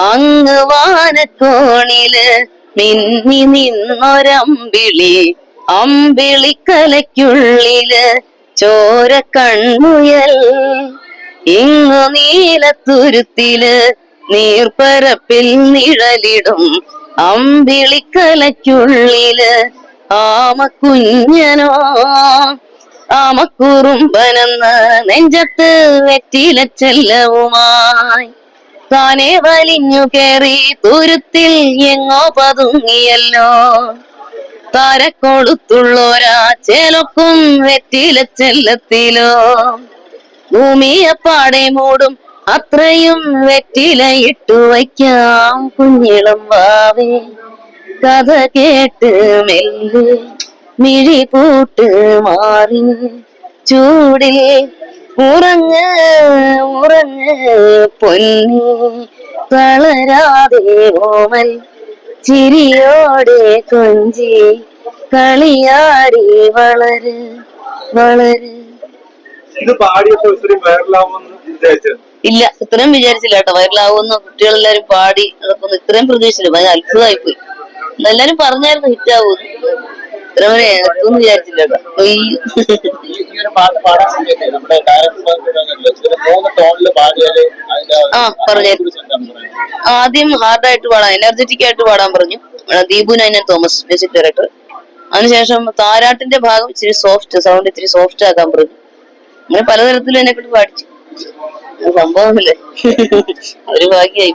അങ്ങ് വാനക്കോണിൽ മിന്നി നിന്നൊരമ്പിളി. അമ്പിളിക്കലയ്ക്കുള്ളിൽ ചോര കൺമുയൽ ഇങ്ങു നീലത്തുരുത്തിൽ നീർപ്പരപ്പിൽ നിഴലിടും. അമ്പിളിക്കലയ്ക്കുള്ളിൽ ആമക്കുഞ്ഞനോ. ആമക്കുറുമ്പനെന്ന് നെഞ്ചത്ത് വെറ്റില ചെല്ലവുമായി താനെ വലിഞ്ഞു കേറി തുരുത്തിൽ എങ്ങോ പതുങ്ങിയല്ലോ. താരക്കൊടുത്തുള്ളോരാ ചേലൊക്കും വെറ്റില ചെല്ലത്തിലോ. ഭൂമിയപ്പാടെ മൂടും അത്രയും വെറ്റില ഇട്ടു വയ്ക്കാം കുഞ്ഞിളം വാവേ. കഥ കേട്ട് മെല്ലെ മിഴി പൂട്ട് മാറി ചൂടിൽ ഉറങ്ങ് ഉറങ്ങ് പൊന്നി തളരാതെ ഓമൽ. ചിരിയോടെ കൊഞ്ചി കളിയാടി വളര് വളര്. ഇത് പാടിയപ്പോൾ ഇത്രയും വൈറലാവുമെന്ന് വിചാരിച്ചത്? ഇല്ല ഇത്രയും വിചാരിച്ചില്ല കേട്ടോ. വൈറലാവുമെന്ന് കുട്ടികളെല്ലാരും പാടി അതൊക്കെ ഇത്രയും പ്രതീക്ഷിച്ചില്ല. ഭയങ്കര അത്ഭുതമായി പോയി എല്ലാരും പറഞ്ഞായിരുന്നു ഹിറ്റാവൂന്ന് ഇത്ര വരെ എത്തുമെന്ന് വിചാരിച്ചില്ല. ഈ ആ, ആദ്യം ഹാർഡായിട്ട് പാടാൻ എനർജറ്റിക് ആയിട്ട് പാടാൻ പറഞ്ഞു. ദീപു നൈനൻ തോമസ് മ്യൂസിക് ഡയറക്ടർ അതിനുശേഷം താരാട്ടിന്റെ ഭാഗം ഇച്ചിരി സോഫ്റ്റ് സൗണ്ട് ഇച്ചിരി സോഫ്റ്റ് ആക്കാൻ പറഞ്ഞു. അങ്ങനെ പലതരത്തിലും എന്നെ കൊണ്ട് പാടിച്ചു. സംഭവമില്ലേ? അവർ ഒരു ഭാഗ്യായി.